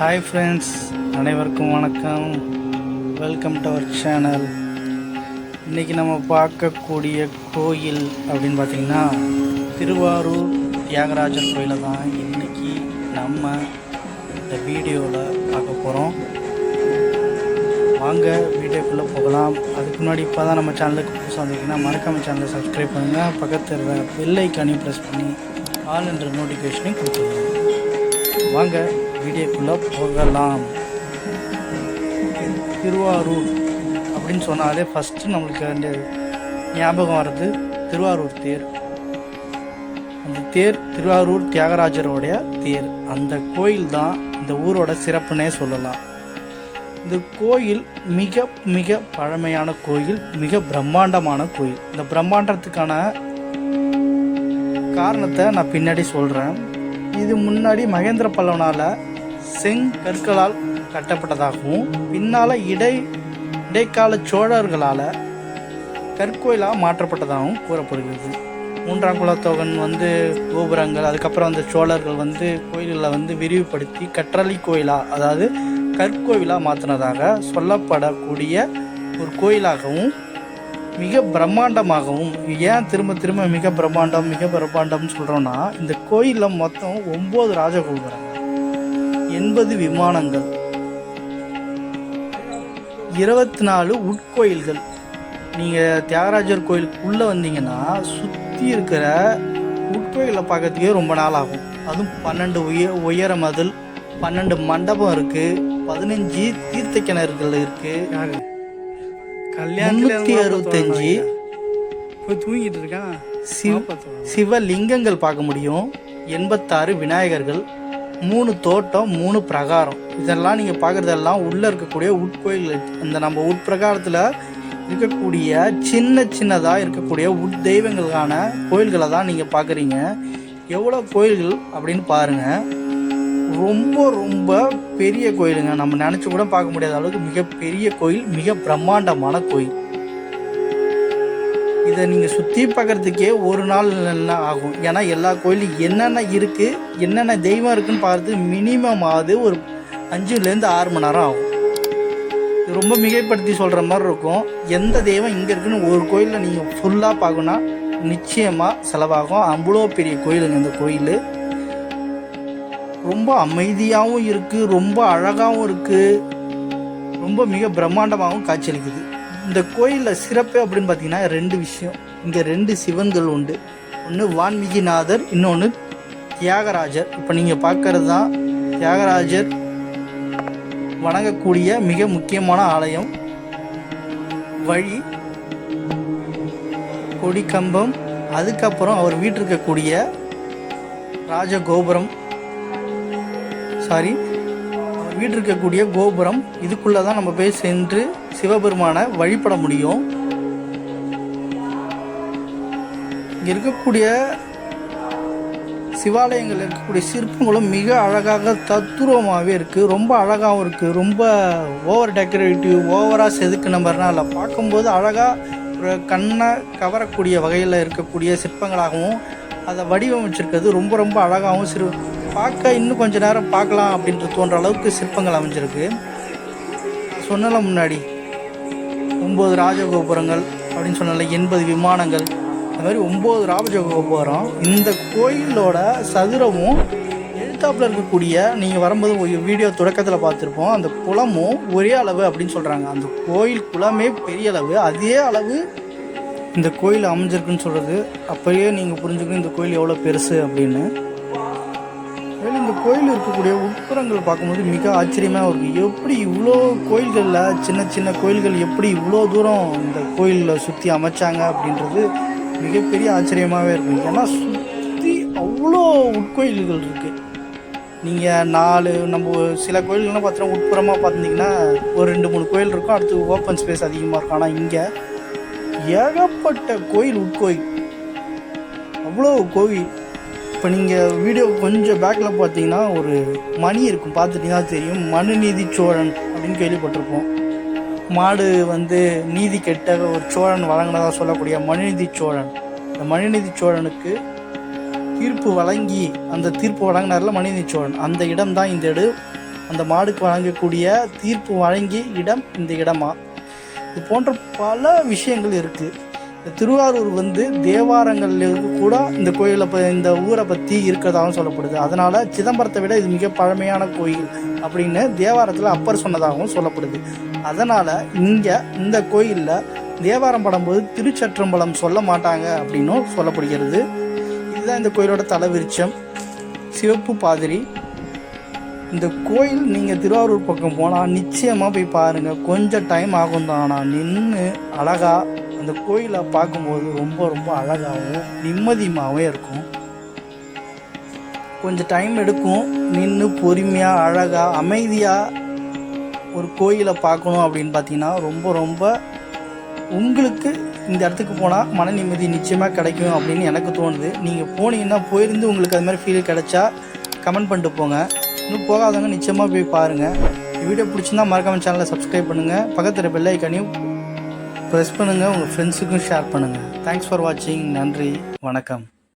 Hi friends அனைவருக்கும் வணக்கம். Welcome to our channel இன்றைக்கி நம்ம பார்க்கக்கூடிய கோயில் அப்படின்னு பார்த்திங்கன்னா திருவாரூர் தியாகராஜர் கோயிலை தான் இன்றைக்கி நம்ம இந்த வீடியோவில் பார்க்க போகிறோம் வாங்க வீடியோக்குள்ளே போகலாம். அதுக்கு முன்னாடி இப்போ தான் நம்ம சேனலுக்கு புதுசாக வந்தீங்கன்னா மறக்காம சேனலை சப்ஸ்கிரைப் பண்ணுங்கள் பக்கத்தில் பெல் ப்ரெஸ் பண்ணி ஆல் என்ற நோட்டிஃபிகேஷனையும் கொடுத்துருங்க. வாங்க வீடியோக்குள்ளே போகலாம். திருவாரூர் அப்படின்னு சொன்னாலே ஃபஸ்ட்டு நம்மளுக்கு அந்த ஞாபகம் வர்றது திருவாரூர் தேர். அந்த தேர் திருவாரூர் தியாகராஜருடைய தேர். அந்த கோயில் தான் இந்த ஊரோட சிறப்புனே சொல்லலாம். இந்த கோயில் மிக மிக பழமையான கோயில் மிக பிரம்மாண்டமான கோயில். இந்த பிரம்மாண்டத்துக்கான காரணத்தை நான் பின்னாடி சொல்கிறேன் இது முன்னாடி மகேந்திர பல்லவனால் செங்கற்களால் கட்டப்பட்டதாகவும் பின்னால் இடை இடைக்கால சோழர்களால் கற்கோயிலாக மாற்றப்பட்டதாகவும் கூறப்படுகிறது. மூன்றாம் குலத்தொகன் வந்து கோபுரங்கள் அதுக்கப்புறம் அந்த சோழர்கள் வந்து கோயில்களை வந்து விரிவுபடுத்தி கற்றளி கோயிலாக அதாவது கற்கோயிலாக மாற்றினதாக சொல்லப்படக்கூடிய ஒரு கோயிலாகவும் மிக பிரம்மாண்டமாகவும் ஏன் திரும்ப திரும்ப மிக பிரம்மாண்டம் மிக பிரம்மாண்டம்னு சொல்கிறோன்னா இந்த கோயிலில் மொத்தம் ஒம்பது ராஜகோபுரங்கள். எண்பது விமானங்கள். இருபத்தி நாலு உட்கோயில்கள். நீங்கள் தியாகராஜர் கோயிலுக்குள்ளே வந்தீங்கன்னா சுற்றி இருக்கிற உட்கோயிலை பார்க்கறதுக்கே ரொம்ப நாள் ஆகும். அதுவும் பன்னெண்டு உய உயர மதில் பன்னெண்டு மண்டபம் இருக்குது பதினஞ்சு தீர்த்த கிணறுகள் இருக்குது முந்நூற்றி அறுபத்தஞ்சு. தூங்கிட்டு இருக்கான் சிவ சிவலிங்கங்கள் பார்க்க முடியும். எண்பத்தாறு விநாயகர்கள் மூணு தோட்டம் மூணு பிரகாரம். இதெல்லாம் நீங்கள் பார்க்குறதெல்லாம் உள்ளே இருக்கக்கூடிய உட்கோயில் அந்த நம்ம உட்பிரகாரத்தில் இருக்கக்கூடிய சின்ன சின்னதாக இருக்கக்கூடிய உட் தெய்வங்களுக்கான கோயில்களை தான் நீங்கள் பார்க்குறீங்க. எவ்வளோ கோயில்கள் அப்படின்னு பாருங்கள் ரொம்ப ரொம்ப பெரிய கோயிலுங்க. நம்ம நினச்சி கூட பார்க்க முடியாத அளவுக்கு மிகப்பெரிய கோயில் மிக பிரம்மாண்டமான கோயில். இதை நீங்கள் சுற்றி பார்க்குறதுக்கே ஒரு நாள் ஆகும். ஏன்னா எல்லா கோயிலும் என்னென்ன இருக்குது என்னென்ன தெய்வம் இருக்குதுன்னு பார்த்து மினிமம் ஆகுது ஒரு அஞ்சுலேருந்து ஆறு மணி நேரம் ஆகும். இது ரொம்ப மிகைப்படுத்தி சொல்கிற மாதிரி இருக்கும். எந்த தெய்வம் இங்கே இருக்குன்னு ஒரு கோயிலில் நீங்கள் ஃபுல்லாக பார்க்கணுன்னா நிச்சயமாக செலவாகும். அவ்வளோ பெரிய கோயிலுங்க இந்த கோயில். ரொம்ப அமைதியாகவும் இருக்குது ரொம்ப அழகாகவும் இருக்குது ரொம்ப மிக பிரம்மாண்டமாகவும் காட்சியளிக்குது. இந்த கோயிலில் சிறப்பு அப்படின்னு பார்த்தீங்கன்னா ரெண்டு விஷயம். இங்கே ரெண்டு சிவன்கள் உண்டு. ஒன்று வான்மீகிநாதர் இன்னொன்று தியாகராஜர். இப்போ நீங்கள் பார்க்கறது தான் தியாகராஜர் வணங்கக்கூடிய மிக முக்கியமான ஆலயம். வழி கொடிக்கம்பம் அதுக்கப்புறம் அவர் வீட்டிருக்கக்கூடிய ராஜகோபுரம். சாரி. வீடு இருக்கக்கூடிய கோபுரம் இதுக்குள்ளே தான் நம்ம போய் சென்று சிவபெருமானை வழிபட முடியும். இங்கே இருக்கக்கூடிய சிவாலயங்கள் இருக்கக்கூடிய சிற்பங்களும் மிக அழகாக தத்துருவமாகவே இருக்குது ரொம்ப அழகாகவும் இருக்குது ரொம்ப ஓவர் டெக்கரேட்டிவ் ஓவராக செதுக்கின மாதிரிலாம் இல்லை. பார்க்கும்போது அழகாக ஒரு கண்ணை கவரக்கூடிய வகையில் இருக்கக்கூடிய சிற்பங்களாகவும் அதை வடிவமைச்சிருக்கிறது ரொம்ப ரொம்ப அழகாகவும் சிறு பார்க்க இன்னும் கொஞ்ச நேரம் பார்க்கலாம் அப்படின்ற தோன்ற அளவுக்கு சிற்பங்கள் அமைஞ்சிருக்கு. சொன்னல முன்னாடி ஒம்பது ராஜகோபுரங்கள் அப்படின்னு சொன்னல எண்பது விமானங்கள். அது மாதிரி ஒம்பது ராஜகோபுரம் இந்த கோயிலோட சதுரமும் எழுத்தாப்பில் இருக்கக்கூடிய நீங்கள் வரும்போது ஒரு வீடியோ தொடக்கத்தில் பார்த்துருப்போம் அந்த குளமும் ஒரே அளவு அப்படின்னு சொல்கிறாங்க அந்த கோயில் குளமே பெரிய அளவு அதே அளவு இந்த கோயில் அமைஞ்சிருக்குன்னு சொல்கிறது அப்போயே நீங்கள் புரிஞ்சுக்கணும் இந்த கோயில் எவ்வளோ பெருசு அப்படின்னு. இந்த கோயில் இருக்கக்கூடிய உட்புறங்கள் பார்க்கும்போது மிக ஆச்சரியமாக இருக்குது எப்படி இவ்வளோ கோயில்களில் சின்ன சின்ன கோயில்கள் எப்படி இவ்வளோ தூரம் இந்த கோயிலில் சுற்றி அமைச்சாங்க அப்படின்றது மிகப்பெரிய ஆச்சரியமாகவே இருக்கும் ஏன்னா சுற்றி அவ்வளோ உட்கோயில்கள் இருக்குது நீங்கள் நாலு நம்ம சில கோயில்கள்லாம் பார்த்தோன்னா உட்புறமாக பார்த்துட்டிங்கன்னா ஒரு ரெண்டு மூணு கோயில் இருக்கும். அடுத்து ஓப்பன் ஸ்பேஸ் அதிகமாக இருக்கும். ஆனால் இங்கே ஏகப்பட்ட கோயில் உட்கோயில். அவ்வளோ கோவில். இப்போ நீங்கள் வீடியோ கொஞ்சம் பேக்கில் பார்த்தீங்கன்னா ஒரு மணி இருக்கும். பார்த்துட்டிங்கன்னா தெரியும். மனுநீதி சோழன் அப்படின்னு கேள்விப்பட்டிருப்போம். மாடு வந்து நீதி கெட்ட ஒரு சோழன் வழங்கினதாக சொல்லக்கூடிய மனுநீதி சோழன். இந்த மனுநீதி சோழனுக்கு தீர்ப்பு வழங்கி அந்த தீர்ப்பு வழங்கினார்ல மனுநீதி சோழன். அந்த இடம் தான் இந்த இடம் அந்த மாடுக்கு வழங்கக்கூடிய தீர்ப்பு வழங்கிய இடம் இந்த இடமா. இது போன்ற பல விஷயங்கள் இருக்குது திருவாரூர் வந்து தேவாரங்களில் கூட இந்த கோயிலை இந்த ஊரை பற்றி இருக்கிறதாகவும் சொல்லப்படுது. அதனால் சிதம்பரத்தை விட இது மிக பழமையான கோயில் அப்படின்னு தேவாரத்தில் அப்பர் சொன்னதாகவும் சொல்லப்படுது. அதனால் இங்கே இந்த கோயிலில் தேவாரம் படும்போது திருச்சற்றம்பலம் சொல்ல மாட்டாங்க அப்படின்னும் சொல்லப்படுகிறது. இதுதான் இந்த கோயிலோட தலைவிருச்சம். சிவப்பு பாதிரி. இந்த கோயில் நீங்கள் திருவாரூர் பக்கம் போனால் நிச்சயமாக போய் பாருங்கள் கொஞ்சம் டைம் ஆகும் தான் ஆனால் நின்று அழகாக அந்த கோயிலை பார்க்கும்போது ரொம்ப ரொம்ப அழகாகவும் நிம்மதியுமாகவே இருக்கும். கொஞ்சம் டைம் எடுக்கும். நின்று பொறுமையாக அழகாக அமைதியாக ஒரு கோயிலை பார்க்கணும் அப்படின்னு பார்த்தீங்கன்னா ரொம்ப ரொம்ப உங்களுக்கு இந்த இடத்துக்கு போனால் மன நிம்மதி நிச்சயமாக கிடைக்கும் அப்படின்னு எனக்கு தோணுது. நீங்கள் போனீங்கன்னா போயிருந்து உங்களுக்கு அது மாதிரி ஃபீல் கிடைச்சா கமெண்ட் பண்ணிட்டு போங்க. இன்னும் போகாதவங்க நிச்சயமாக போய் பாருங்கள் வீடியோ பிடிச்சிருந்தா மறக்காம சேனலை சப்ஸ்கிரைப் பண்ணுங்கள் பக்கத்தில் பெல்லைக்கானையும் ப்ரெஸ் பண்ணுங்கள் உங்கள் ஃப்ரெண்ட்ஸுக்கும் ஷேர் பண்ணுங்கள் தேங்க்ஸ் ஃபார் வாட்சிங் நன்றி. வணக்கம்.